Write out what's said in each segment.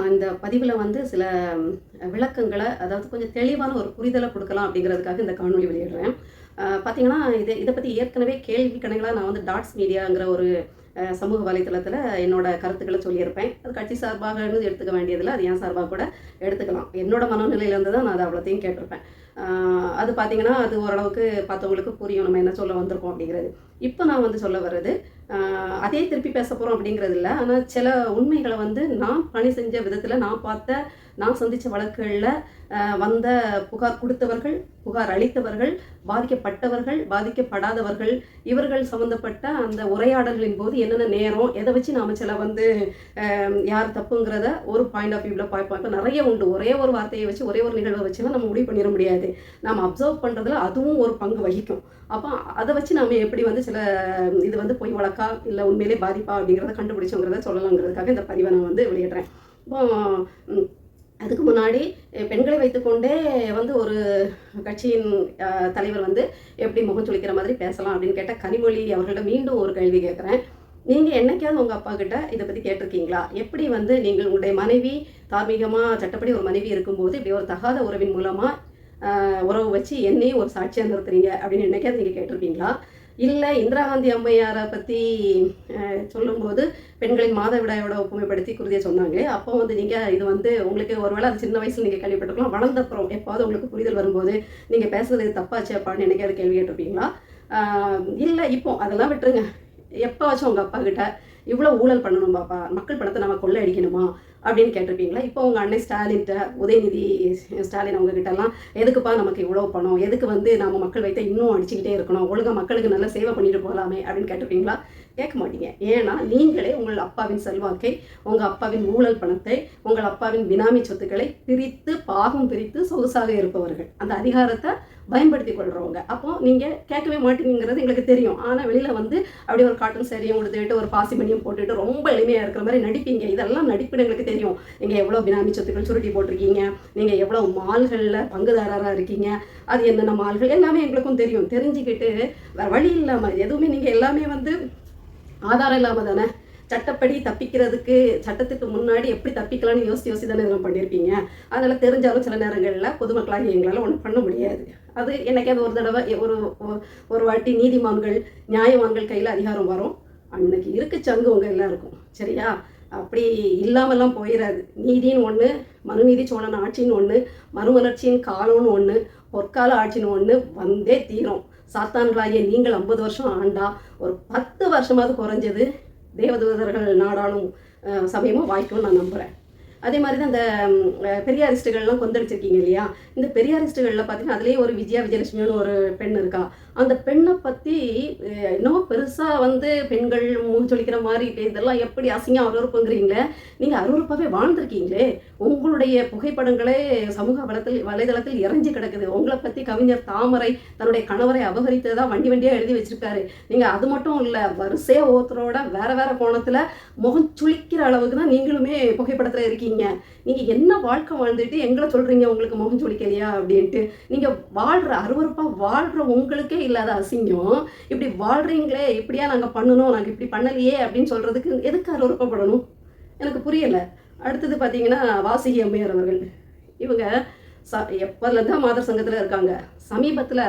நான் இந்த பதிவில் வந்து சில விளக்கங்களை அதாவது கொஞ்சம் தெளிவான ஒரு புரிதலை கொடுக்கலாம் அப்படிங்கிறதுக்காக இந்த காணொலி வெளியிடுறேன். பார்த்தீங்கன்னா இது இதை பற்றி ஏற்கனவே கேள்வி கணக்கெலாம் நான் வந்து டாட்ஸ் மீடியாங்கிற ஒரு சமூக வலைத்தளத்தில் என்னோட கருத்துக்களை சொல்லியிருப்பேன். அது கட்சி சார்பாகன்னு எடுத்துக்க வேண்டியதில்லை அது என் சார்பாக கூட எடுத்துக்கலாம். என்னோட மனநிலையிலேருந்து தான் நான் அதை அவ்வளோத்தையும் கேட்டிருப்பேன். அது பார்த்தீங்கன்னா அது ஓரளவுக்கு பார்த்தவங்களுக்கு புரியும் நம்ம என்ன சொல்ல வந்திருக்கோம் அப்படிங்கிறது. இப்போ நான் வந்து சொல்ல வர்றது அதே திருப்பி பேச போகிறோம் அப்படிங்கிறது இல்லை. ஆனால் சில உண்மைகளை வந்து நான் பணி செஞ்ச விதத்தில் நான் பார்த்த நான் சந்தித்த வழக்குகளில் வந்த புகார் கொடுத்தவர்கள் புகார் அளித்தவர்கள் பாதிக்கப்பட்டவர்கள் பாதிக்கப்படாதவர்கள் இவர்கள் சம்மந்தப்பட்ட அந்த உரையாடல்களின் போது என்னென்ன நேரம் எதை வச்சு நாம் சில வந்து யார் தப்புங்கிறத ஒரு பாயிண்ட் ஆஃப் வியூவில் பார்ப்போம். இப்போ நிறைய உண்டு. ஒரே ஒரு வார்த்தையை வச்சு ஒரே ஒரு நிகழ்வை வச்சுலாம் நம்ம முடிவு பண்ணிட முடியாது. நாம் அப்சர்வ் பண்ணுறதுல அதுவும் ஒரு பங்கு வகிக்கும். அப்போ அதை வச்சு நாம எப்படி வந்து சில இது வந்து பொய் வழக்கா இல்லை உண்மையிலே பாதிப்பா அப்படிங்கிறத கண்டுபிடிச்சோங்கிறத சொல்லலாங்கிறதுக்காக இந்த பதிவை நான் வந்து வெளியிடுறேன். இப்போ அதுக்கு முன்னாடி பெண்களை வைத்துக்கொண்டே வந்து ஒரு கட்சியின் தலைவர் வந்து எப்படி முகம் சுளிக்கிற மாதிரி பேசலாம் அப்படின்னு கேட்டால் கனிமொழி அவர்கள்ட்ட மீண்டும் ஒரு கேள்வி கேட்குறேன். நீங்கள் என்னைக்காவது உங்கள் அப்பா கிட்ட இதை பற்றி கேட்டிருக்கீங்களா? எப்படி வந்து நீங்கள் உங்களுடைய மனைவி தார்மீகமாக சட்டப்படி ஒரு மனைவி இருக்கும்போது இப்படி ஒரு தகாத உறவின் மூலமாக உறவு வச்சு என்னையும் ஒரு சாட்சியாக நிறுத்துறீங்க அப்படின்னு என்னைக்காவது நீங்கள் கேட்டிருப்பீங்களா? இல்லை இந்திரா காந்தி அம்மையாரை பற்றி சொல்லும்போது பெண்களின் மாதவிடாயோட ஒப்புமைப்படுத்தி குருதியை சொன்னாங்களே அப்போ வந்து நீங்கள் இது வந்து உங்களுக்கு ஒருவேளை அது சின்ன வயசில் நீங்கள் கேள்விப்பட்டிருக்கலாம் வளர்ந்தப்புறம் எப்போது உங்களுக்கு புரிதல் வரும்போது நீங்கள் பேசுறது இது தப்பாச்சு அப்பான்னு என்னைக்காவது கேள்வி கேட்டிருப்பீங்களா? இல்லை இப்போ அதெல்லாம் விட்டுருங்க. எப்போவாச்சும் உங்கள் அப்பா கிட்ட இவ்வளோ ஊழல் பண்ணணும் பாப்பா மக்கள் பணத்தை நம்ம கொள்ளை அடிக்கணுமா அப்படின்னு கேட்டிருப்பீங்களா? இப்போ உங்கள் அண்ணன் ஸ்டாலின்கிட்ட உதயநிதி ஸ்டாலின் அவங்க எல்லாம் எதுக்குப்பா நமக்கு இவ்வளோ பணம்? எதுக்கு வந்து நம்ம மக்கள் வைத்த இன்னும் அடிச்சுக்கிட்டே இருக்கணும்? ஒழுங்கா மக்களுக்கு நல்லா சேவை பண்ணிட்டு போகலாமே அப்படின்னு கேட்டிருப்பீங்களா? கேட்க மாட்டீங்க. ஏன்னா நீங்களே உங்கள் அப்பாவின் செல்வாக்கை உங்கள் அப்பாவின் ஊழல் பணத்தை உங்கள் அப்பாவின் பினாமி சொத்துக்களை பிரித்து பாகம் பிரித்து சொகுசாக இருப்பவர்கள். அந்த அதிகாரத்தை பயன்படுத்தி கொள்றவங்க. அப்போ நீங்கள் கேட்கவே மாட்டீங்கிறது எங்களுக்கு தெரியும். ஆனால் வெளியில் வந்து அப்படியே ஒரு காட்டன் சேரியும் கொடுத்துட்டு ஒரு பாசி மணியும் போட்டுட்டு ரொம்ப எளிமையாக இருக்கிற மாதிரி நடிப்பீங்க. இதெல்லாம் நடிப்புன்னு எங்களுக்கு தெரியும். நீங்கள் எவ்வளோ பினாமி சொத்துக்கள் சுருட்டி போட்டிருக்கீங்க. நீங்கள் எவ்வளோ மால்களில் பங்குதாரராக இருக்கீங்க. அது என்னென்ன மால்கள்? எல்லாமே எங்களுக்கும் தெரியும். தெரிஞ்சுக்கிட்டு வேறு வழி இல்லாமல் எதுவுமே நீங்கள் எல்லாமே வந்து ஆதாரம் இல்லாமல் தானே? சட்டப்படி தப்பிக்கிறதுக்கு சட்டத்துக்கு முன்னாடி எப்படி தப்பிக்கலாம்னு யோசிச்சு யோசிச்சு தானே இதெல்லாம் பண்ணியிருப்பீங்க? அதனால் தெரிஞ்சாலும் சில நேரங்களில் பொதுமக்களாக எங்களால் ஒன்றும் பண்ண முடியாது. அது என்னைக்காவது ஒரு தடவை ஒரு ஒரு- வாட்டி நீதிமான்கள் நியாயவான்கள் கையில் அதிகாரம் வரும். அன்னைக்கு இருக்கு சங்கு உங்கள் எல்லாருக்கும். சரியா? அப்படி இல்லாமலாம் போயிடாது நீதின்னு ஒன்று மனுநீதி சோழன் ஆட்சின்னு ஒன்று மறுமலர்ச்சியின் காலம்னு ஒன்று பொற்கால ஆட்சின்னு ஒன்று வந்தே தீரும். சாத்தான்களாகிய நீங்கள் ஐம்பது வருஷம் ஆண்டா. ஒரு பத்து வருஷமாவது குறைஞ்சது தேவதூதர்கள் நாடாளும் சமயமும் வாய்க்கும்னு நான் நம்புகிறேன் அதே மாதிரி தான் இந்த பெரியாரிஸ்டுகள்லாம் கொந்தளிச்சிருக்கீங்க இல்லையா? இந்த பெரியாரிஸ்டுகளில் பார்த்தீங்கன்னா அதுலேயே ஒரு விஜயா விஜயலட்சுமின்னு ஒரு பெண் இருக்கா? அந்த பெண்ணை பற்றி இன்னும் பெருசாக வந்து பெண்கள் சொல்லிக்கிற மாதிரி இதெல்லாம் எப்படி அசிங்கம் அருவறுப்புங்கிறீங்களே நீங்கள் அருவறுப்பாகவே வாழ்ந்திருக்கீங்களே உங்களுடைய புகைப்படங்களே சமூக வலத்தில் வலைதளத்தில் இறஞ்சி கிடக்குது. உங்களை பற்றி கவிஞர் தாமரை தன்னுடைய கணவரை அபகரித்ததா வண்டி வண்டியாக எழுதி வச்சிருக்காரு. நீங்கள் அது மட்டும் இல்லை வரிசையாக ஒருத்தரோட வேறு வேறு கோணத்தில் முகம் சுளிக்கிற அளவுக்கு தான் நீங்களுமே புகைப்படத்தில் இருக்கீங்க. நீங்கள் என்ன வாழ்க்கை வாழ்ந்துட்டு எங்களை சொல்கிறீங்க உங்களுக்கு முகம் சுளிக்கலையா அப்படின்ட்டு. நீங்கள் வாழ்கிற அருவறுப்பாக வாழ்கிற உங்களுக்கே இல்லாத அசிங்கம். இப்படி வாழ்கிறீங்களே இப்படியா நாங்கள் பண்ணணும் நாங்கள் இப்படி பண்ணலையே அப்படின்னு சொல்கிறதுக்கு எதுக்கு அருவப்படணும் எனக்கு புரியலை. அடுத்தது பார்த்தீங்கன்னா வாசிகி அம்மையார் அவர்கள். இவங்க ச எப்போதுலேருந்து மாதர் சங்கத்தில் இருக்காங்க. சமீபத்தில்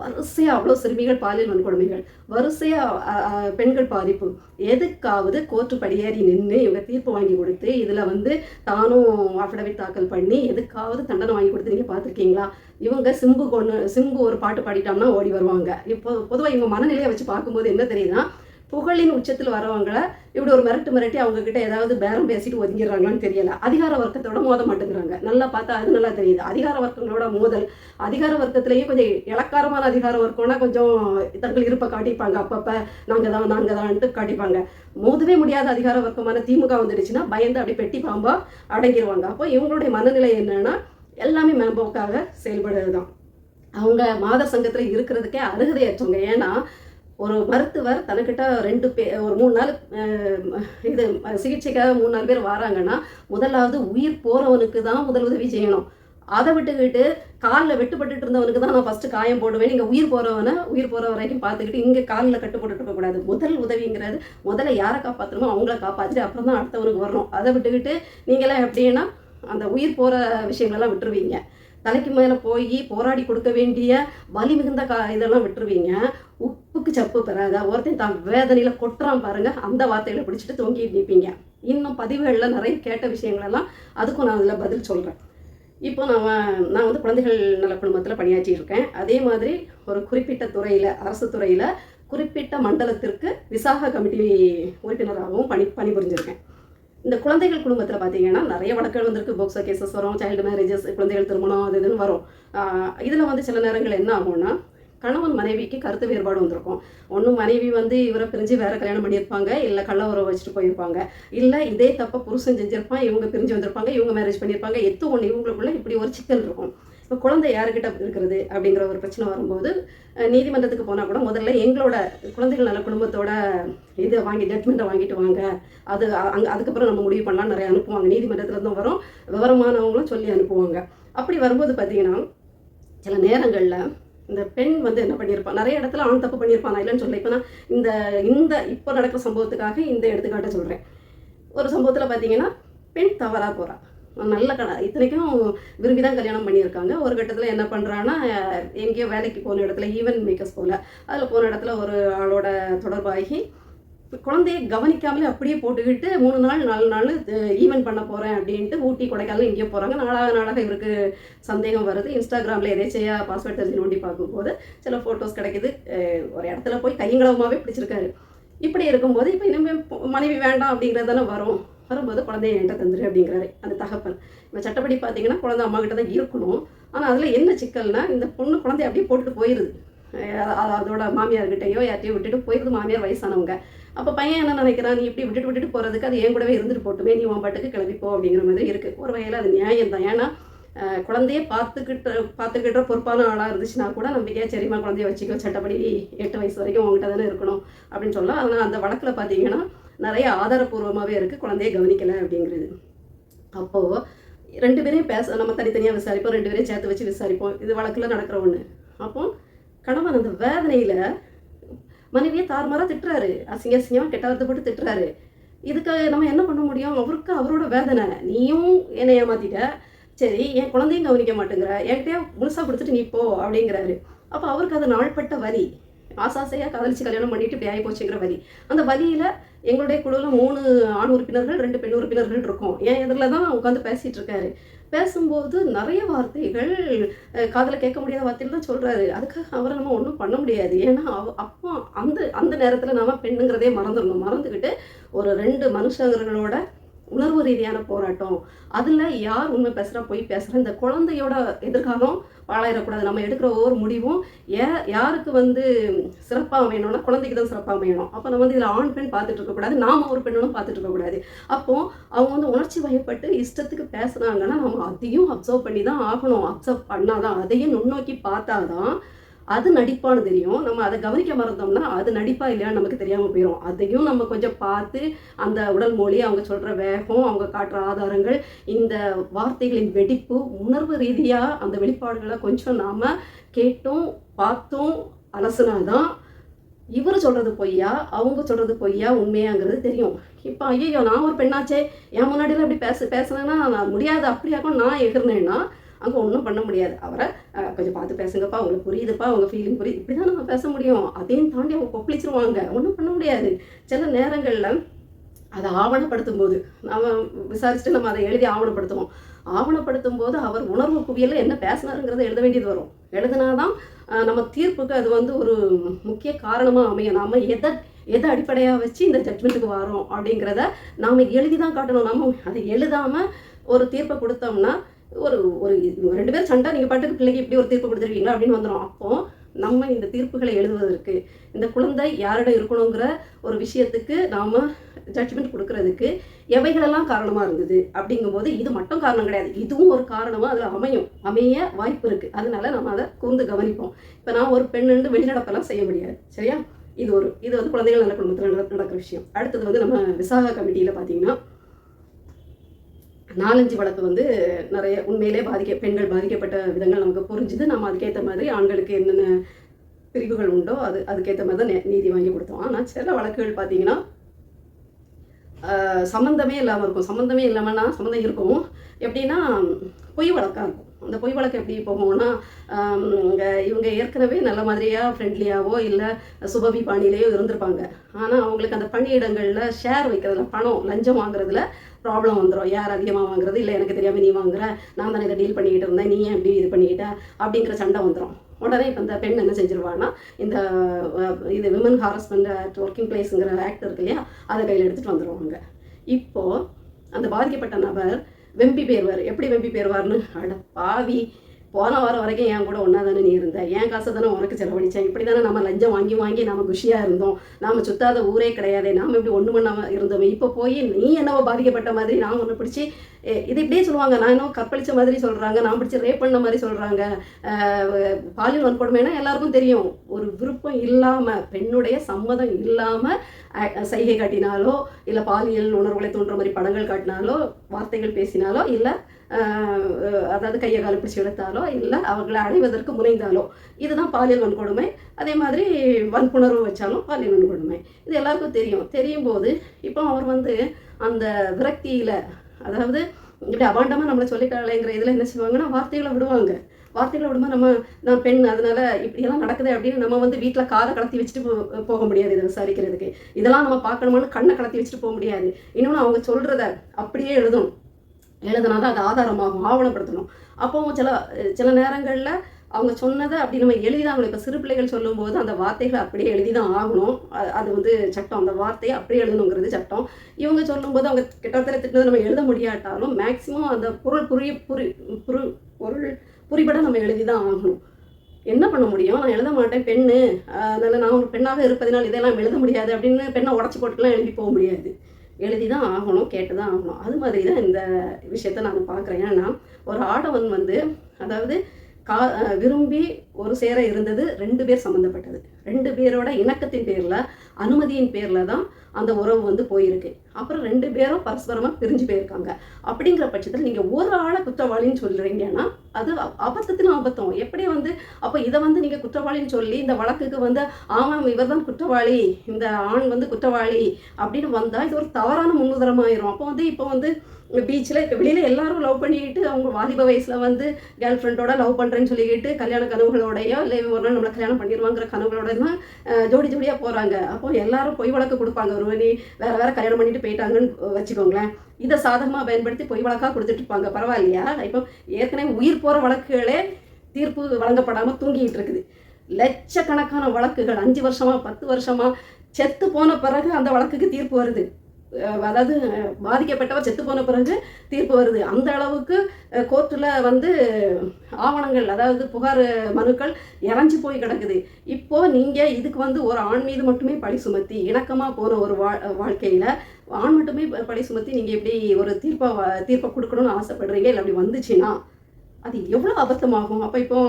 வரிசையாக அவ்வளோ சிறுமிகள் பாலியல் வன்கொடுமைகள். வரிசையாக பெண்கள் பாதிப்பு. எதுக்காவது கோர்ட்டு படியேறி நின்று இவங்க தீர்ப்பு வாங்கி கொடுத்து இதில் வந்து தானும் அஃபிடவிட் தாக்கல் பண்ணி எதுக்காவது தண்டனை வாங்கி கொடுத்து நீங்கள் பார்த்துருக்கீங்களா? இவங்க சிம்பு கொண்டு சிம்பு ஒரு பாட்டு பாடிட்டோம்னா ஓடி வருவாங்க. இப்போ பொதுவாக இவங்க மனநிலையை வச்சு பார்க்கும்போது என்ன தெரியுதுன்னா புகழின் உச்சத்தில் வரவங்கள இப்படி ஒரு மிரட்டு மிரட்டி அவங்க கிட்ட ஏதாவது பேரம் பேசிட்டு ஒதுங்கிடுறாங்களான்னு தெரியல. அதிகார வர்க்கத்தோட மோத மாட்டேங்கிறாங்க நல்லா பார்த்தா அது நல்லா தெரியுது. அதிகார வர்க்கங்களோட மோதல் அதிகார வர்க்கத்திலேயே கொஞ்சம் இலக்காரமான அதிகார வர்க்கம்னா கொஞ்சம் தங்கள் இருப்பை காட்டிப்பாங்க. அப்பப்போ நாங்கள் தான் நாங்கள் தான்ட்டு காட்டிப்பாங்க. மோதவே முடியாத அதிகார வர்க்கமான திமுக வந்துடுச்சுன்னா பயந்து அப்படி பெட்டி பாம்பா அடங்கிடுவாங்க அப்போ இவங்களுடைய மனநிலை என்னன்னா எல்லாமே மேம்போக்காக செயல்படுறது தான் அவங்க மாத சங்கத்தில் இருக்கிறதுக்கே அருகதையற்றவங்க ஏன்னா ஒரு மருத்துவர் தனக்கிட்ட ரெண்டு பே ஒரு மூணு நாள் இது சிகிச்சைக்காக மூணு நாலு பேர் வராங்கன்னா முதலாவது உயிர் போகிறவனுக்கு தான் முதல் உதவி செய்யணும். அதை விட்டுக்கிட்டு காலில் வெட்டுப்பட்டுட்டு இருந்தவனுக்கு தான் நான் ஃபஸ்ட்டு காயம் போடுவேன். நீங்கள் உயிர் போகிறவனை உயிர் போகிற வரைக்கும் பார்த்துக்கிட்டு இங்கே காலில் கட்டுப்பட்டு இருக்கக்கூடாது முதல் உதவிங்கிறது முதல்ல யாரை காப்பாற்றணுமோ அவங்கள காப்பாற்றிட்டு அப்புறம் தான் அடுத்தவனுக்கு வரணும். அதை விட்டுக்கிட்டு நீங்களாம் எப்படின்னா அந்த உயிர் போகிற விஷயங்களெல்லாம் விட்டுருவீங்க. தலைக்கு மேலே போய் போராடி கொடுக்க வேண்டிய வலி மிகுந்த கா இதெல்லாம் விட்டுருவீங்க. உப்புக்கு சப்பு பெறாத ஒருத்தன் தான் வேதனையில் கொட்டுறான் பாருங்க அந்த வார்த்தையில் பிடிச்சிட்டு தொங்கி நிற்பீங்க இன்னும் பதிவுகளில் நிறைய கேட்ட விஷயங்களெல்லாம் அதுக்கும் நான் அதில் பதில் சொல்கிறேன் இப்போ நான் நான் வந்து குழந்தைகள் நல குழுமத்தில் பணியாற்றிட்டு இருக்கேன் அதே மாதிரி ஒரு குறிப்பிட்ட துறையில் அரசு துறையில் குறிப்பிட்ட மண்டலத்திற்கு விசாக கமிட்டி உறுப்பினராகவும் பணி பணிபுரிஞ்சிருக்கேன். இந்த குழந்தைகள் குடும்பத்தில் பார்த்தீங்கன்னா நிறைய வழக்குகள் வந்திருக்கு. போக்சோ கேசஸ் வரும் சைல்டு மேரேஜஸ் குழந்தைகள் திருமணம் அது இதுன்னு வரும். இதில் வந்து சில நேரங்கள் என்ன ஆகும்னா கணவன் மனைவிக்கு கருத்து வேறுபாடு வந்திருக்கும். ஒன்றும் மனைவி வந்து இவரை பிரிஞ்சு வேற கல்யாணம் பண்ணியிருப்பாங்க இல்லை கள்ள உறவு வச்சுட்டு போயிருப்பாங்க. இல்லை இதே தப்பை புருஷன் செஞ்சிருப்பான் இவங்க பிரிஞ்சு வந்திருப்பாங்க இவங்க மேரேஜ் பண்ணியிருப்பாங்க. எத்தோ ஒன்று இவங்களுக்குள்ள இப்படி ஒரு சிக்கல் இருக்கும். இப்போ குழந்தை யாருக்கிட்ட இருக்கிறது அப்படிங்கிற ஒரு பிரச்சனை வரும்போது நீதிமன்றத்துக்கு போனால் கூட முதல்ல எங்களோட குழந்தைகள் நல்ல குடும்பத்தோட இதை வாங்கி ஜட்மெண்ட்டை வாங்கிட்டு வாங்க. அது அங்கே அதுக்கப்புறம் நம்ம முடிவு பண்ணலாம் நிறைய அனுப்புவாங்க. நீதிமன்றத்துலேருந்து வரும். விவரமானவங்களும் சொல்லி அனுப்புவாங்க. அப்படி வரும்போது பார்த்தீங்கன்னா சில நேரங்களில் இந்த பெண் வந்து என்ன பண்ணியிருப்பான் நிறைய இடத்துல ஆண் தப்பு பண்ணியிருப்பான் இல்லைன்னு சொல்ல இப்போ நான் இந்த இந்த இப்போ நடக்கிற சம்பவத்துக்காக இந்த எடுத்துக்காட்ட சொல்கிறேன் ஒரு சம்பவத்தில் பார்த்தீங்கன்னா பெண் தவறாக போகிறா நல்ல கடை இத்தனைக்கும் விரும்பி தான் கல்யாணம் பண்ணியிருக்காங்க. ஒரு கட்டத்தில் என்ன பண்ணுறான்னா எங்கேயோ வேலைக்கு போன இடத்துல ஈவென்ட் மேக்கர்ஸ் போல அதில் போன இடத்துல ஒரு ஆளோட தொடர்பாகி குழந்தைய கவனிக்காமலே அப்படியே போட்டுக்கிட்டு மூணு நாள் நாலு நாள் ஈவெண்ட் பண்ண போகிறேன் அப்படின்ட்டு ஊட்டி கொடைக்கானல் எங்கேயோ போகிறாங்க நாளாக நாளாக இவருக்கு சந்தேகம் வருது. இன்ஸ்டாகிராமில் எதேச்சையாக பாஸ்வேர்ட் தெரிஞ்சு நோண்டி பார்க்கும்போது சில ஃபோட்டோஸ் கிடைக்குது. ஒரு இடத்துல போய் கையங்களவமாகவே பிடிச்சிருக்காரு. இப்படி இருக்கும்போது இப்போ இனிமேல் மனைவி வேண்டாம் அப்படிங்கிறது தானே வரும். வரும்போது குழந்தைய என்கிட்ட தந்துரு அப்படிங்கிறாரு அந்த தகப்பன். இப்போ சட்டப்படி பார்த்தீங்கன்னா குழந்தை அம்மா கிட்ட தான் இருக்கணும். ஆனால் அதில் என்ன சிக்கல்னா இந்த பொண்ணு குழந்தைய அப்படியே போட்டுட்டு போயிடுது அதோட மாமியார்கிட்டையோ யார்ட்டையோ விட்டுட்டு போயிடுது மாமியார் வயசானவங்க. அப்போ பையன் என்ன நினைக்கிறான்? நீ இப்படி விட்டுட்டு விட்டுட்டு போகிறதுக்கு அது என் கூடவே இருந்துட்டு போட்டுமே நீ உன் பாட்டுக்கு கிளம்பிப்போ அப்படிங்கிற மாதிரி இருக்குது ஒரு வகையில் அது நியாயம் தான். ஏன்னா குழந்தைய பார்த்துக்கிட்ட பார்த்துக்கிட்ட பொறுப்பான ஆளாக இருந்துச்சுன்னா கூட நம்பிக்கையாக சரிம்மா குழந்தைய வச்சுக்கோ சட்டப்படி எட்டு வயசு வரைக்கும் உங்ககிட்ட தானே இருக்கணும் அப்படின்னு சொல்லலாம் ஆனால் அந்த வழக்கில் பார்த்தீங்கன்னா நிறைய ஆதாரப்பூர்வமாகவே இருக்குது குழந்தைய கவனிக்கலை அப்படிங்கிறது. அப்போது ரெண்டு பேரையும் பேச நம்ம தனித்தனியாக விசாரிப்போம். ரெண்டு பேரையும் சேர்த்து வச்சு விசாரிப்போம். இது வழக்கில் நடக்கிற ஒன்று அப்போ கணவன் அந்த வேதனையில் மனைவியை தாறுமாறாக திட்டுறாரு. அசிங்க அசிங்கமாக கெட்ட போட்டு திட்டுறாரு. இதுக்கு நம்ம என்ன பண்ண முடியும்? அவருக்கு அவரோட வேதனை. நீயும் என்னை ஏமாத்திட்ட. சரி என் குழந்தையும் கவனிக்க மாட்டேங்கிற. என்கிட்டயே முழுசாக கொடுத்துட்டு நீ போ அப்படிங்கிறாரு. அப்போ அவருக்கு அது நாள்பட்ட வலி. ஆசாசையாக காதலிச்சு கல்யாணம் பண்ணிட்டு இப்படி ஆகி போச்சுங்கிற வலி. அந்த வலியில் எங்களுடைய குழுவில் மூணு ஆண் உறுப்பினர்கள் ரெண்டு பெண் உறுப்பினர்கள் இருக்கோம். என் எதிரில் தான் உட்காந்து பேசிகிட்டு இருக்காரு. பேசும்போது நிறைய வார்த்தைகள் காதில் கேட்க முடியாத வார்த்தைகள் தான் சொல்கிறாரு அதுக்காக அவரை நம்ம ஒன்றும் பண்ண முடியாது. ஏன்னா அவ அப்போ அந்த அந்த நேரத்தில் நாம் பெண்ணுங்கிறதே மறந்துடணும். மறந்துக்கிட்டு ஒரு ரெண்டு மனுஷங்களோட உணர்வு ரீதியான போராட்டம். அதில் யார் உண்மை பேசுகிறா போய் பேசுகிறா இந்த குழந்தையோட எதிர்காலம் பாழாயிடக்கூடாது. நம்ம எடுக்கிற ஒவ்வொரு முடிவும் ஏ யாருக்கு வந்து சிறப்பாக அமையணும்னா குழந்தைக்கு தான் சிறப்பாக அமையணும். அப்போ நம்ம வந்து இதில் ஆண் பெண் பார்த்துட்டு இருக்கக்கூடாது நாம ஒரு பெண்ணும் பார்த்துட்டு இருக்கக்கூடாது அப்போது அவங்க வந்து உணர்ச்சி வயப்பட்டு இஷ்டத்துக்கு பேசுனாங்கன்னா நம்ம அதையும் அப்சர்வ் பண்ணி தான் ஆகணும். அப்சர்வ் பண்ணாதான் அதையும் நுண்ணோக்கி பார்த்தாதான் அது நடிப்பான்னு தெரியும். நம்ம அதை கவனிக்க மறந்தோம்னா அது நடிப்பா இல்லையான்னு நமக்கு தெரியாமல் போயிடும் அதையும் நம்ம கொஞ்சம் பார்த்து அந்த உடல் மொழி அவங்க சொல்கிற வேகம் அவங்க காட்டுற ஆதாரங்கள் இந்த வார்த்தைகளின் வெடிப்பு உணர்வு ரீதியாக அந்த வெளிப்பாடுகளை கொஞ்சம் நாம் கேட்டும் பார்த்தும் அலசுனாதான் இவர் சொல்கிறது பொய்யா அவங்க சொல்கிறது பொய்யா உண்மையாங்கிறது தெரியும். இப்போ ஐயோ நான் ஒரு பெண்ணாச்சே என் முன்னாடியில் இப்படி பேச பேசுனேன்னா நான் முடியாது அப்படியாக்கும் நான் எகிர்னேன்னா அங்கே ஒன்றும் பண்ண முடியாது. அவரை கொஞ்சம் பார்த்து பேசுங்கப்பா உங்களுக்கு புரியுதுப்பா உங்கள் ஃபீலிங் புரியுது. இப்படி தான் நம்ம பேச முடியும். அதையும் தாண்டி அவங்க கொப்பளிச்சிருவாங்க. ஒன்றும் பண்ண முடியாது. சில நேரங்களில் அதை ஆவணப்படுத்தும் போது நம்ம விசாரிச்சுட்டு நம்ம அதை எழுதி ஆவணப்படுத்துவோம். ஆவணப்படுத்தும் போது அவர் உணர்வு குவியலில் என்ன பேசினாருங்கிறத எழுத வேண்டியது வரும். எழுதுனாதான் நம்ம தீர்ப்புக்கு அது வந்து ஒரு முக்கிய காரணமாக அமையும். நாம் எதை எதை அடிப்படையாக வச்சு இந்த ஜட்மெண்ட்டுக்கு வரோம் அப்படிங்கிறத நாம் எழுதி தான் காட்டணும். நம்ம அதை எழுதாமல் ஒரு தீர்ப்பை கொடுத்தோம்னா ஒரு ஒரு ரெண்டு பேரும் சண்டை நீங்கள் பாட்டுக்கு பிள்ளைக்கு இப்படி ஒரு தீர்ப்பு கொடுத்துருக்கீங்களா அப்படின்னு வந்துடும் அப்போ நம்ம இந்த தீர்ப்புகளை எழுதுவதற்கு இந்த குழந்தை யாரிடம் இருக்கணுங்கிற ஒரு விஷயத்துக்கு நாம் ஜட்ஜ்மெண்ட் கொடுக்கறதுக்கு எவைகளெல்லாம் காரணமாக இருந்தது அப்படிங்கும்போது இது மட்டும் காரணம் கிடையாது. இதுவும் ஒரு காரணமாக அதில் அமையும். அமைய வாய்ப்பு இருக்குது அதனால நம்ம அதை கூர்ந்து கவனிப்போம். இப்போ நான் ஒரு பெண்ணுன்னு வெளிநடப்பெல்லாம் செய்ய முடியாது. சரியா? இது ஒரு இது வந்து குழந்தைகள் நல்ல குடும்பத்தில் நடக்கிற விஷயம். அடுத்தது வந்து நம்ம விசாகா கமிட்டியில் பார்த்தீங்கன்னா நாலஞ்சு வழக்கு வந்து நிறைய உண்மையிலே பாதிக்க பெண்கள் பாதிக்கப்பட்ட விதங்கள் நமக்கு புரிஞ்சுது. நம்ம அதுக்கேற்ற மாதிரி ஆண்களுக்கு என்னென்ன பிரிவுகள் உண்டோ அது அதுக்கேற்ற மாதிரி தான் நீதி வாங்கி கொடுத்தோம். ஆனால் சில வழக்குகள் பார்த்தீங்கன்னா சம்மந்தமே இல்லாமல் இருக்கும். சம்மந்தமே இல்லாமல்னா சம்மந்தம் இருக்கும். எப்படின்னா பொய் வழக்காக இருக்கும். அந்த பொய் வழக்கு எப்படி போகும்னா இவங்க ஏற்கனவே நல்ல மாதிரியாக ஃப்ரெண்ட்லியாவோ இல்லை சுபவி பாணியிலேயோ இருந்திருப்பாங்க. ஆனால் அவங்களுக்கு அந்த பணியிடங்களில் ஷேர் வைக்கிறதுல பணம் லஞ்சம் வாங்குறதுல ப்ராப்ளம் வந்துடும் யார் அதிகமாக வாங்குறது? இல்லை எனக்கு தெரியாமல் நீ வாங்குற நான் தானே இதை டீல் பண்ணிக்கிட்டு இருந்தேன் நீ ஏன் இப்படி இது பண்ணிக்கிட்ட அப்படிங்கிற சண்டை வந்துடும் உடனே இப்போ இந்த பெண் என்ன செஞ்சிருவான்னா இந்த இது விமன் ஹாரஸ்மெண்ட் அட் ஒர்க்கிங் பிளேஸுங்கிற ஆக்ட் இருக்கு இல்லையா அதை கையில் எடுத்துகிட்டு வந்துடுவாங்க இப்போது அந்த பாதிக்கப்பட்ட நபர் வெம்பி பேர்வார். எப்படி வெம்பி பேர்வார்னு அட பாவி. போன வாரம் வரைக்கும் என் கூட ஒன்றா தானே நீ இருந்த? என் காசை தானே உனக்கு செலவழிச்சேன்? இப்படி தானே நம்ம லஞ்சம் வாங்கி வாங்கி நம்ம குஷியாக இருந்தோம். நாம சுத்தாத ஊரே கிடையாது. நாம் இப்படி ஒன்று பண்ணாமல் இருந்தோம். இப்போ போய் நீ என்னவோ பாதிக்கப்பட்ட மாதிரி நான் ஒன்று பிடிச்சி இது இப்படியே சொல்லுவாங்க. நான் இன்னும் கற்பழித்த மாதிரி சொல்கிறாங்க நான் பிடிச்சி ரேப் பண்ண மாதிரி சொல்கிறாங்க பாலியல் வன்கொடுமைனா எல்லாருக்கும் தெரியும். ஒரு விருப்பம் இல்லாமல் பெண்ணுடைய சம்மதம் இல்லாமல் சைகை காட்டினாலோ இல்லை பாலியல் உணர்வுகளை தோன்ற மாதிரி படங்கள் காட்டினாலோ வார்த்தைகள் பேசினாலோ இல்லை அதாவது கையை காலை பிடிச்சி இழுத்தாலோ இல்லை அவர்களை அடைவதற்கு முனைந்தாலோ இதுதான் பாலியல் வன்கொடுமை. அதே மாதிரி வன்புணர்வு வச்சாலும் பாலியல் வன்கொடுமை. இது எல்லாருக்கும் தெரியும். தெரியும் போது இப்போ அவர் வந்து அந்த விரக்தியில் அதாவது இப்படி அபாண்டமாக நம்மளை சொல்லிக்கலைங்கிற இதில் என்ன செய்வாங்கன்னா வார்த்தைகளை விடுவாங்க. வார்த்தைகளை விடும்போது நம்ம நான் பெண் அதனால இப்படியெல்லாம் நடக்குது அப்படின்னு நம்ம வந்து வீட்டில் காதை கலத்தி வச்சுட்டு போ- போக முடியாது இதை விசாரிக்கிறதுக்கு. இதெல்லாம் நம்ம பார்க்கணுமான்னு கண்ணை கலத்தி வச்சுட்டு போக முடியாது. இன்னொன்று அவங்க சொல்கிறத அப்படியே எழுதணும். எழுதுனா தான் அது ஆதாரமாகும் ஆவணப்படுத்தணும். அப்போ சில சில நேரங்களில் அவங்க சொன்னதை அப்படி நம்ம எழுதி தான் ஆகணும். இப்போ சிறு பிள்ளைகள் சொல்லும்போது அந்த வார்த்தைகளை அப்படியே எழுதி தான் ஆகணும் அது வந்து சட்டம். அந்த வார்த்தையை அப்படியே எழுதணுங்கிறது சட்டம். இவங்க சொல்லும்போது அவங்க கிட்டத்தட்ட திட்டத்தை நம்ம எழுத முடியாட்டாலும் மேக்சிமம் அந்த பொருள் புரிய புரி புரு பொருள் புரிபட நம்ம எழுதி தான் ஆகணும். என்ன பண்ண முடியும்? நான் எழுத மாட்டேன் பெண்ணு. அதனால் நான் ஒரு பெண்ணாக இருப்பதனால் இதெல்லாம் எழுத முடியாது அப்படின்னு பெண்ணை உடச்சி போட்டுலாம் எழுதி போக முடியாது. எழுதி தான் ஆகணும் கேட்டு தான் ஆகணும். அது மாதிரி தான் இந்த விஷயத்த நான் பார்க்குறேன். ஏன்னா ஒரு ஆடவன் வந்து அதாவது கா விரும்பி ஒரு சேர இருந்தது ரெண்டு பேர் சம்மந்தப்பட்டது ரெண்டு பேரோட இணக்கத்தின் பேரில் அனுமதியின் பேரில் தான் அந்த உறவு வந்து போயிருக்கு. அப்புறம் ரெண்டு பேரும் பரஸ்பரமாக பிரிஞ்சு போயிருக்காங்க. அப்படிங்கிற பட்சத்தில் நீங்கள் ஒரு ஆளை குற்றவாளின்னு சொல்கிறீங்கன்னா அது அபத்தத்தின் அபத்தம். எப்படி வந்து அப்போ இதை வந்து நீங்கள் குற்றவாளின்னு சொல்லி இந்த வழக்குக்கு வந்து ஆமாம் இவர் தான் குற்றவாளி இந்த ஆண் வந்து குற்றவாளி அப்படின்னு வந்தால் இது ஒரு தவறான முன்னுதரமாயிரும் அப்போ வந்து இப்போ வந்து பீச்சில் இப்போ வெளியில் எல்லாரும் லவ் பண்ணிக்கிட்டு அவங்க வாலிப வயசில் வந்து கேர்ள் ஃப்ரெண்டோட லவ் பண்ணுறேன்னு சொல்லிக்கிட்டு கல்யாண கனவுகளோடையோ இல்லை ஒரு நாள் நம்மளை கல்யாணம் பண்ணிடுவாங்கிற கனவுகளோட தான் ஜோடி ஜோடியாக போகிறாங்க அப்போ எல்லாரும் பொய் வழக்கு கொடுப்பாங்க ஒரு மணி வேறு வேறு கல்யாணம் பண்ணிட்டு போயிட்டாங்கன்னு வச்சுக்கோங்களேன். இதை சாதகமாக பயன்படுத்தி பொய் வழக்காக கொடுத்துட்டு இருப்பாங்க. பரவாயில்லையா? இப்போ ஏற்கனவே உயிர் போகிற வழக்குகளே தீர்ப்பு வழங்கப்படாமல் தூங்கிக்கிட்டு இருக்குது. லட்சக்கணக்கான வழக்குகள் அஞ்சு வருஷமாக பத்து வருஷமாக செத்து போன பிறகு அந்த வழக்குக்கு தீர்ப்பு வருது. அதாவது பாதிக்கப்பட்டவர் செத்து போன பிறகு தீர்ப்பு வருது. அந்த அளவுக்கு கோர்ட்டில் வந்து ஆவணங்கள் அதாவது புகார் மனுக்கள் இறஞ்சி போய் கிடக்குது. இப்போது நீங்கள் இதுக்கு வந்து ஒரு ஆண் மீது மட்டுமே பழி சுமத்தி இணக்கமாக போன ஒரு வா வாழ்க்கையில் ஆண் மட்டுமே பழி சுமத்தி நீங்கள் எப்படி ஒரு தீர்ப்பை தீர்ப்பை கொடுக்கணும்னு ஆசைப்படுறீங்க இல்லை அப்படி வந்துச்சுன்னா அது எவ்வளோ அபத்தமாகும்? அப்போ இப்போ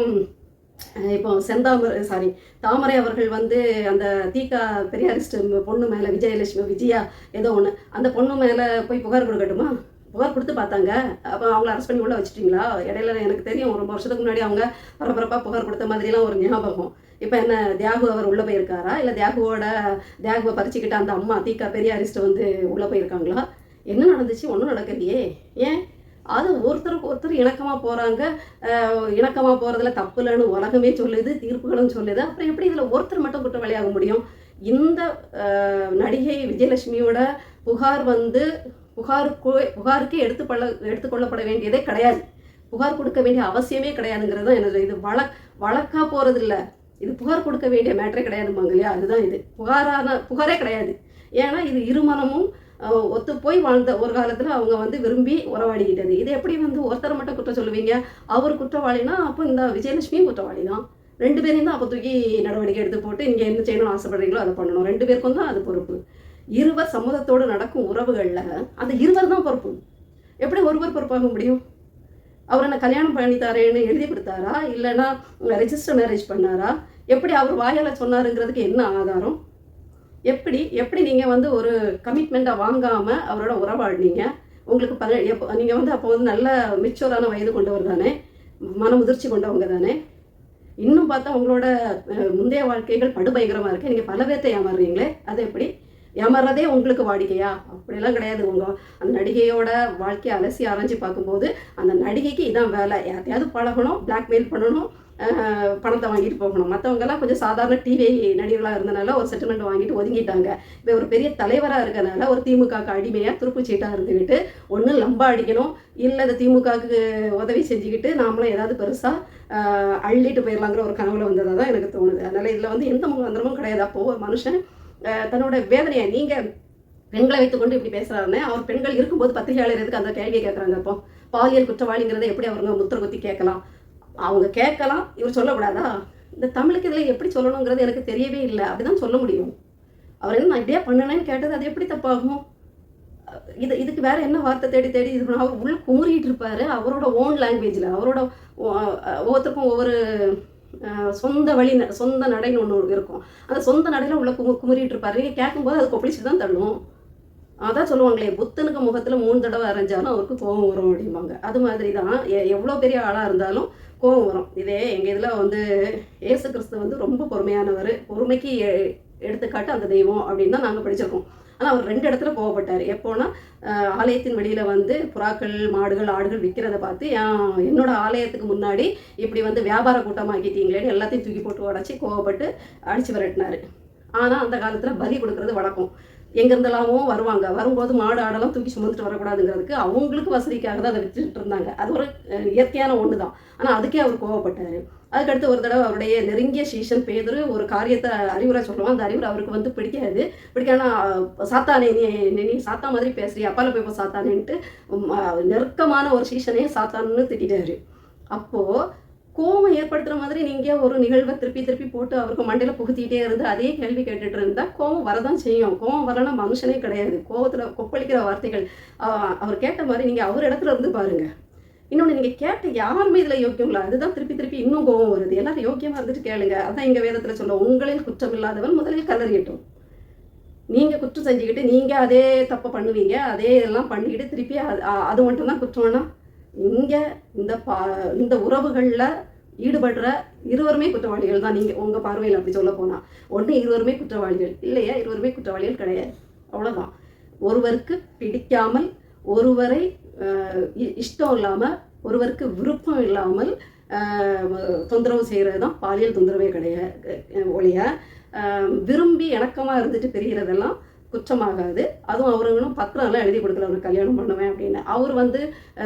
இப்போ செந்தாமரை சாரி தாமரை அவர்கள் வந்து அந்த தீகா பெரியாரிஸ்ட் பொண்ணு மேலே விஜயலட்சுமி விஜயா ஏதோ ஒன்று அந்த பொண்ணு மேலே போய் புகார் கொடுக்கட்டுமா? புகார் கொடுத்து பார்த்தாங்க. அப்போ அவங்கள அரெஸ்ட் பண்ணி உள்ளே வச்சிட்டிங்களா? இடையில எனக்கு தெரியும் ரொம்ப வருஷத்துக்கு முன்னாடி அவங்க பரபரப்பாக புகார் கொடுத்த மாதிரிலாம் ஒரு ஞாபகம். இப்போ என்ன தியாகு அவர் உள்ளே போயிருக்காரா? இல்லை தியாகுவோட தியாகுவை பறிச்சுக்கிட்ட அந்த அம்மா தீகா பெரியாரிஸ்ட் வந்து உள்ளே போயிருக்காங்களா? என்ன நடந்துச்சு? ஒன்றும் நடக்கலையே. ஏன்? அது ஒருத்தருக்கு ஒருத்தர் இணக்கமாக போகிறாங்க இணக்கமாக போகிறதுல தப்பு இல்லைன்னு உலகமே சொல்லுது தீர்ப்புகளும் சொல்லுது. அப்புறம் எப்படி இதில் ஒருத்தர் மட்டும் குற்றவாளியாக முடியும்? இந்த நடிகை விஜயலட்சுமியோட புகார் வந்து புகாருக்கு எடுத்து எடுத்துக்கொள்ள எடுத்துக்கொள்ளப்பட வேண்டியதே கிடையாது. புகார் கொடுக்க வேண்டிய அவசியமே கிடையாதுங்கிறது தான் எனது இது. வழக் வழக்காக போகிறது இல்லை இது புகார் கொடுக்க வேண்டிய மேட்டரே கிடையாதுமாங்க இல்லையா? அதுதான் இது. புகாரான புகாரே கிடையாது. ஏன்னா இது இருமனமும் ஒத்து போய் வாழ்ந்த ஒரு காலத்தில் அவங்க வந்து விரும்பி உறவாடிக்கிட்டது. இது எப்படி வந்து ஒருத்தரை மட்டும் குற்றம் சொல்லுவீங்க? அவர் குற்றவாளினா அப்போ இந்த விஜயலட்சுமியும் குற்றவாளி தான் ரெண்டு பேரையும் தான் அப்போ தூக்கி நடவடிக்கை எடுத்து போட்டு இங்கே என்ன செய்யணும்னு ஆசைப்படுறீங்களோ அதை பண்ணணும். ரெண்டு பேருக்கும் தான் அது பொறுப்பு. இருவர் சம்மதத்தோடு நடக்கும் உறவுகளில் அந்த இருவர் தான் பொறுப்பு. எப்படி ஒருவர் பொறுப்பாக முடியும்? அவர் என்ன கல்யாணம் பண்ணி தரேன்னு எழுதி கொடுத்தாரா? இல்லைன்னா ரெஜிஸ்டர் மேரேஜ் பண்ணாரா? எப்படி அவர் வாயால் சொன்னாருங்கிறதுக்கு என்ன ஆதாரம்? எப்படி எப்படி நீங்கள் வந்து ஒரு கமிட்மெண்ட்டை வாங்காமல் அவரோட உறவாடினீங்க உங்களுக்கு பத எப்போ நீங்கள் வந்து அப்போ வந்து நல்ல மெச்சூரான வயது கொண்டவர் தானே? மன முதிர்ச்சி கொண்டவங்க தானே? இன்னும் பார்த்தா உங்களோட முந்தைய வாழ்க்கைகள் படுபயங்கரமாக இருக்குது நீங்கள் பல பேர்த்தை ஏமாறுறீங்களே. அது எப்படி? ஏமாறுறதே உங்களுக்கு வாடிக்கையா? அப்படிலாம் கிடையாது. உங்கள் அந்த நடிகையோட வாழ்க்கையை அலசி ஆராய்ச்சி பார்க்கும்போது அந்த நடிகைக்கு இதான் வேலை. யார்த்தையாவது பழகணும் பிளாக்மெயில் பண்ணணும் பணத்தை வாங்கிட்டு போகணும். மற்றவங்கெல்லாம் கொஞ்சம் சாதாரண டிவி நடிகர்களாக இருந்தனால ஒரு செட்டில்மெண்ட் வாங்கிட்டு ஒதுங்கிட்டாங்க. இப்போ ஒரு பெரிய தலைவராக இருக்கனால ஒரு திமுகவுக்கு அடிமையாக துருப்புச்சீட்டாக இருந்துக்கிட்டு ஒன்று லம்பா அடிக்கணும் இல்லை இந்த திமுகவுக்கு உதவி செஞ்சுக்கிட்டு நாமளும் ஏதாவது பெருசாக அள்ளிட்டு போயிடலாங்கிற ஒரு கனவுல வந்ததாக தான் எனக்கு தோணுது. அதனால் இதில் வந்து எந்த முகாந்திரமும் கிடையாது. அப்போது ஒரு மனுஷன் தன்னோட வேதனையை நீங்கள் பெண்களை வைத்துக்கொண்டு இப்படி பேசுகிறாருன்னு அவர் பெண்கள் இருக்கும்போது பத்திரிகையாளர் எதுக்கு அந்த கேள்வியை கேட்குறாங்க அப்போ? பாலியல் குற்றவாளிங்கிறத எப்படி அவருங்க முத்திர குத்தி கேட்கலாம்? அவங்க கேட்கலாம் இவர் சொல்லக்கூடாதா? இந்த தமிழுக்கு இதில் எப்படி சொல்லணுங்கிறது எனக்கு தெரியவே இல்லை. அப்படிதான் சொல்ல முடியும். அவர் என்ன நான் இப்படியே பண்ணனேன்னு கேட்டது அது எப்படி தப்பாகும்? இது இதுக்கு வேற என்ன வார்த்தை தேடி தேடி இது பண்ண- அவர் உள்ள குமுறிட்டு இருப்பாரு அவரோட ஓன் லாங்குவேஜில் அவரோட ஒவ்வொருத்தருக்கும் ஒவ்வொரு சொந்த வழி ந- சொந்த நடைன்னு ஒன்று இருக்கும். அந்த சொந்த நடையில் உள்ள குமு குமுறிட்டு இருப்பாரு. நீங்கள் கேட்கும்போது அது கொப்பளிச்சு தான் தள்ளும் அதான் சொல்லுவாங்களே புத்தனுக்கு முகத்தில் மூணு தடவை அரைஞ்சாலும் அவருக்கு கோபம் வரும் அப்படிம்பாங்க. அது மாதிரி தான் எவ்வளோ பெரிய ஆளாக இருந்தாலும் கோபம் வரும். இதே எங்கள் இதில் வந்து ஏசு கிறிஸ்து வந்து ரொம்ப பொறுமையானவர். பொறுமைக்கு எ- எடுத்துக்காட்டு அந்த தெய்வம் அப்படின்னு தான் நாங்கள் படிச்சிருக்கோம். ஆனால் அவர் ரெண்டு இடத்துல கோவப்பட்டார். எப்போனா ஆலயத்தின் வெளியில் வந்து புறாக்கள் மாடுகள் ஆடுகள் விற்கிறத பார்த்து என்னோட ஆலயத்துக்கு முன்னாடி இப்படி வந்து வியாபார கூட்டமாக்கிட்டீங்களேன்னு எல்லாத்தையும் தூக்கி போட்டு உடச்சி கோவப்பட்டு அடிச்சு விரட்டினார். ஆனால் அந்த காலத்தில் பலி கொடுக்கறது வழக்கம். எங்கேருந்தெல்லாமோ வருவாங்க. வரும்போது மாடு ஆடெல்லாம் தூக்கி சுமந்துட்டு வரக்கூடாதுங்கிறதுக்கு அவங்களுக்கு வசதிக்காக தான் அதை விற்றுட்டு இருந்தாங்க. அது ஒரு இயற்கையான ஒன்று தான் ஆனால் அதுக்கே அவர் கோவப்பட்டார். அதுக்கடுத்து ஒரு தடவை அவருடைய நெருங்கிய சீசன் பேதர் ஒரு காரியத்தை அறிவுரை சொல்லுவான். அந்த அறிவுரை அவருக்கு வந்து பிடிக்காது. பிடிக்காதுன்னா சாத்தானே நீ நீ சாத்தா மாதிரி பேசுறியா அப்பால போய் இப்போ சாத்தானேன்ட்டு. நெருக்கமான ஒரு சீசனே சாத்தான்னு திட்டாரு அப்போது கோபம் ஏற்படுத்துகிற மாதிரி நீங்கள் ஒரு நிகழ்வை திருப்பி திருப்பி போட்டு அவருக்கு மண்டையில் புகுத்திக்கிட்டே இருந்து அதே கேள்வி கேட்டுட்டு இருந்தால் கோபம் வரதான் செய்யும். கோபம் வரலன்னா மனுஷனே கிடையாது. கோபத்தில் கொப்பளிக்கிற வார்த்தைகள் அவர் கேட்ட மாதிரி நீங்கள் அவர் இடத்துல இருந்து பாருங்கள் இன்னொன்று நீங்கள் கேட்ட யாருமே இதில் யோக்கியம் இல்லை. அதுதான் திருப்பி திருப்பி இன்னும் கோபம் வருது. எல்லாரும் யோக்கியமாக இருந்துட்டு கேளுங்க. அதான் எங்கள் வேதத்தில் சொல்ல உங்களில் குற்றம் இல்லாதவன் முதலில் கல்லறியட்டும். நீங்கள் குற்றம் செஞ்சுக்கிட்டு நீங்கள் அதே தப்பை பண்ணுவீங்க. அதே இதெல்லாம் பண்ணிக்கிட்டு திருப்பி அது அது மட்டும் தான் குற்றம்னா இங்கே இந்த பா இந்த உறவுகளில் ஈடுபடுற இருவருமே குற்றவாளிகள் தான். நீங்கள் உங்கள் பார்வையில் அப்படி சொல்ல போனால் ஒன்று இருவருமே குற்றவாளிகள். இல்லையா? இருவருமே குற்றவாளிகள் கிடையாது. அவ்வளோதான் ஒருவருக்கு பிடிக்காமல் ஒருவரை இஷ்டம் இல்லாமல் ஒருவருக்கு விருப்பம் இல்லாமல் தொந்தரவு செய்கிறது தான் பாலியல் தொந்தரவே கிடையாது ஒழிய விரும்பி இணக்கமாக இருந்துட்டு பிரிகிறதெல்லாம் குற்றமாகாது. அதுவும் அவருங்களும் பத்திரம்லாம் எழுதி கொடுக்கல அவருக்கு கல்யாணம் பண்ணுவேன் அப்படின்னு. அவர் வந்து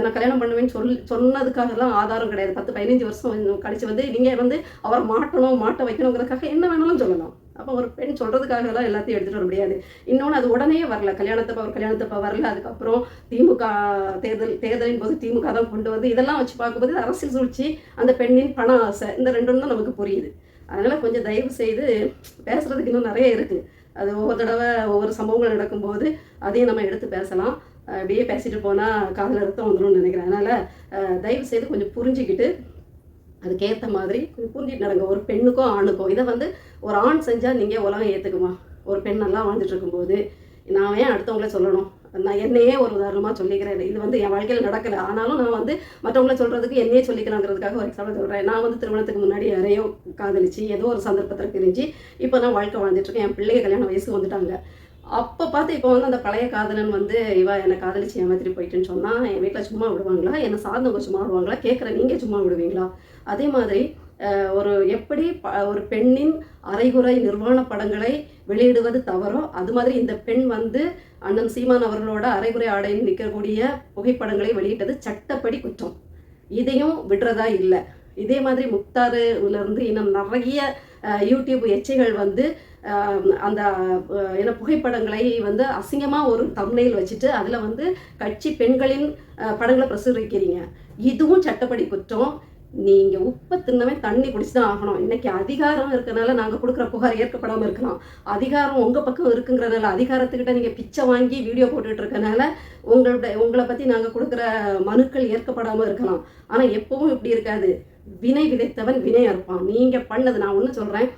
நான் கல்யாணம் பண்ணுவேன்னு சொல் சொன்னதுக்காகலாம் ஆதாரம் கிடையாது. பத்து பதினஞ்சு வருஷம் கழிச்சு வந்து நீங்கள் வந்து அவரை மாட்டணும் மாட்ட வைக்கணுங்கிறதுக்காக என்ன வேணாலும் சொல்லலாம். அப்போ ஒரு பெண் சொல்கிறதுக்காகலாம் எல்லாத்தையும் எடுத்துகிட்டு வர முடியாது. இன்னொன்று அது உடனே வரல. கல்யாணத்தப்ப அவர் கல்யாணத்தப்ப வரல. அதுக்கப்புறம் திமுக தேர்தல் தேர்தலின் போது திமுக தான் கொண்டு வந்து இதெல்லாம் வச்சு பார்க்கும்போது அரசியல் சூழ்ச்சி அந்த பெண்ணின் பண ஆசை இந்த ரெண்டும் தான் நமக்கு புரியுது. அதனால் கொஞ்சம் தயவு செய்து பேசுகிறதுக்கு இன்னும் நிறைய இருக்குது அது ஒவ்வொரு தடவை ஒவ்வொரு சம்பவங்கள் நடக்கும்போது அதையும் நம்ம எடுத்து பேசலாம். அப்படியே பேசிட்டு போனால் காதில் அர்த்தம் வந்துடும்னு நினைக்கிறேன். அதனால் தயவு செய்து கொஞ்சம் புரிஞ்சுக்கிட்டு அதுக்கேற்ற மாதிரி புரிஞ்சிட்டு நடங்க. ஒரு பெண்ணுக்கும் ஆணுக்கும். இதை வந்து ஒரு ஆண் செஞ்சால் நீங்கள் உலகம் ஏற்றுக்குமா ஒரு பெண் நல்லா வாழ்ந்துட்டு இருக்கும்போது. நான் ஏன் அடுத்தவங்கள சொல்லணும்? நான் என்னையே ஒரு உதாரணமாக சொல்லிக்கிறேன். இது வந்து என் வாழ்க்கையில் நடக்கலை. ஆனாலும் நான் வந்து மற்றவங்கள சொல்கிறதுக்கு என்னையே சொல்லிக்கலாங்கிறதுக்காக ஒரு எக்ஸாம்பிள் சொல்கிறேன் நான் வந்து திருமணத்துக்கு முன்னாடி யாரையோ காதலிச்சு ஏதோ ஒரு சந்தர்ப்பத்தில் பிரிஞ்சு இப்போ நான் வாழ்க்கை வாழ்ந்துட்டுருக்கேன் என் பிள்ளைங்க கல்யாண வயசுக்கு வந்துட்டாங்க. அப்போ பார்த்து இப்போ வந்து அந்த பழைய காதலன் வந்து இவா என்னை காதலிச்சு ஏமாத்திரி போயிட்டுன்னு சொன்னால் என் வீட்டில் சும்மா விடுவாங்களா? என்னை சார்ந்தவங்க சும்மா விடுவாங்களா? கேட்குற நீங்கள் சும்மா விடுவீங்களா? அதே மாதிரி ஒரு எப்படி ப ஒரு பெண்ணின் அரைகுறை நிர்வாண படங்களை வெளியிடுவது தவறோ அது மாதிரி இந்த பெண் வந்து அண்ணன் சீமான் அவர்களோட அரைகுறை ஆடையில் நிற்கக்கூடிய புகைப்படங்களை வெளியிட்டது சட்டப்படி குற்றம். இதையும் விடுறதா இல்லை. இதே மாதிரி முக்தாருலேருந்து இன்னும் நிறைய யூடியூப் எச்சைகள் வந்து அந்த என்ன புகைப்படங்களை வந்து அசிங்கமாக ஒரு தம்னையில் வச்சுட்டு அதில் வந்து கட்சி பெண்களின் படங்களை பிரசுரிக்கிறீங்க. இதுவும் சட்டப்படி குற்றம். நீங்கள் உப்பை தின்னவே தண்ணி குடிச்சு தான் ஆகணும். இன்னைக்கு அதிகாரம் இருக்கிறனால நாங்கள் கொடுக்குற புகார் ஏற்கப்படாமல் இருக்கலாம். அதிகாரம் உங்கள் பக்கம் இருக்குங்கிறனால அதிகாரத்துக்கிட்ட நீங்கள் பிச்சை வாங்கி வீடியோ போட்டுட்டு இருக்கனால உங்களோட உங்களை பற்றி நாங்கள் கொடுக்குற மனுக்கள் ஏற்கப்படாமல் இருக்கலாம். ஆனால் எப்பவும் இப்படி இருக்காது. வினை விதைத்தவன் வினை அறுப்பான். நீங்கள் பண்ணது நான் ஒன்று சொல்கிறேன்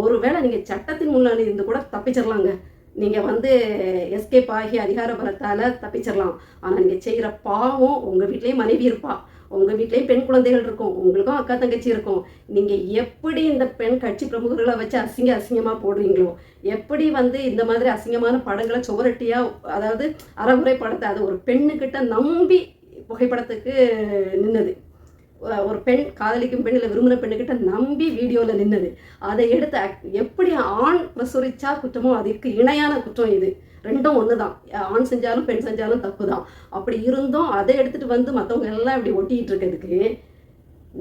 ஒருவேளை நீங்கள் சட்டத்தின் முன்னாடி இருந்து கூட தப்பிச்சிடலாங்க நீங்கள் வந்து எஸ்கேப் ஆகி அதிகார பலத்தால் தப்பிச்சிடலாம் ஆனால் நீங்கள் செய்கிற பாவம் உங்கள் வீட்லேயும் மனைவி இருப்பா. உங்கள் வீட்லேயும் பெண் குழந்தைகள் இருக்கும் உங்களுக்கும் அக்கா தங்கச்சி இருக்கும். நீங்கள் எப்படி இந்த பெண் கட்சி பிரமுகர்களை வச்சு அசிங்க அசிங்கமாக போடுறீங்களோ எப்படி வந்து இந்த மாதிரி அசிங்கமான படங்களை சுவரட்டியாக அதாவது அறகுறை படத்தை அது ஒரு பெண்ணுக்கிட்ட நம்பி புகைப்படத்துக்கு நின்னது. ஒரு பெண் காதலிக்கும் பெண் இல்லை விரும்பின பெண்ணுக்கிட்ட நம்பி வீடியோவில் நின்னது. அதை எடுத்து எப்படி ஆண் பிரசுரிச்சா குற்றமோ அதுக்கு இணையான குற்றம் இது. ரெண்டும் ஒன்று தான் ஆண் செஞ்சாலும் பெண் செஞ்சாலும் தப்பு தான் அப்படி இருந்தும் அதை எடுத்துகிட்டு வந்து மற்றவங்க எல்லாம் இப்படி ஒட்டிக்கிட்டு இருக்கிறதுக்கு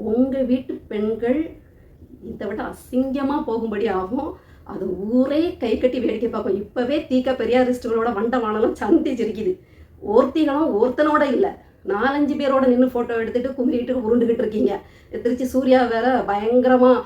உங்கள் வீட்டு பெண்கள் இதை விட அசிங்கமாக போகும்படி ஆகும். அது ஊரே கை கட்டி வேடிக்கை பார்க்கும். இப்போவே தீக்க பெரியாரிஸ்டுகளோட வண்டமானலாம் சந்தி சிரிக்குது. ஒருத்திகளும் ஒருத்தனோட இல்லை. நாலஞ்சு பேரோட நின்று ஃபோட்டோ எடுத்துகிட்டு கும்பிட்டு உருண்டுகிட்டு இருக்கீங்க. திருச்சி சூர்யா வேற பயங்கரமாக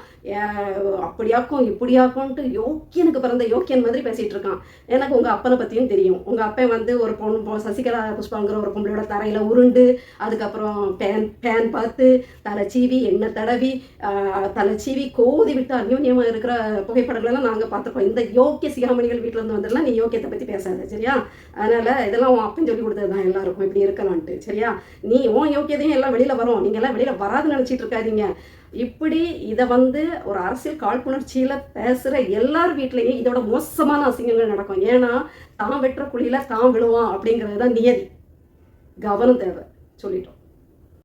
அப்படியாக்கும் இப்படியாக்கும்ன்ட்டு யோக்கியனுக்கு பிறந்த யோக்கியன் மாதிரி பேசிகிட்டு இருக்கான். எனக்கு உங்கள் அப்பனை பற்றியும் தெரியும். உங்கள் அப்பன் வந்து ஒரு பொண்ணு சசிகலா புஷ்பாங்கிற ஒரு பொம்பளோட தரையில் உருண்டு அதுக்கப்புறம் பேன் பேன் பார்த்து தலை சீவி எண்ணெய் தடவி தலை சீவி கோதி விட்டு அந்யோன்யமாக இருக்கிற புகைப்படங்களெல்லாம் நாங்கள் பார்த்துருக்கோம். இந்த யோக்கிய சிகாமணிகள் வீட்டிலேருந்து வந்துடலாம் நீ யோக்கியத்தை பற்றி பேசாத சரியா? அதனால இதெல்லாம் உன் அப்பன் சொல்லி கொடுத்தது தான் எல்லாருக்கும் இப்படி இருக்கலான்ட்டு சரியா? நீ உன் யோக்கியதையும் எல்லாம் வெளியில் வரும். நீங்க எல்லாம் வெளியில் வராதுன்னு நினச்சிட்டு இருக்காதீங்க. இப்படி இதை வந்து ஒரு அரசியல் காழ்ப்புணர்ச்சியில் பேசுகிற எல்லார் வீட்லேயும் இதோட மோசமான அசிங்கங்கள் நடக்கும். ஏன்னா தான் வெட்டுற குழியில தான் விழுவான் அப்படிங்கிறது தான் நியதி. கவனம் தேவை. சொல்லிட்டோம்.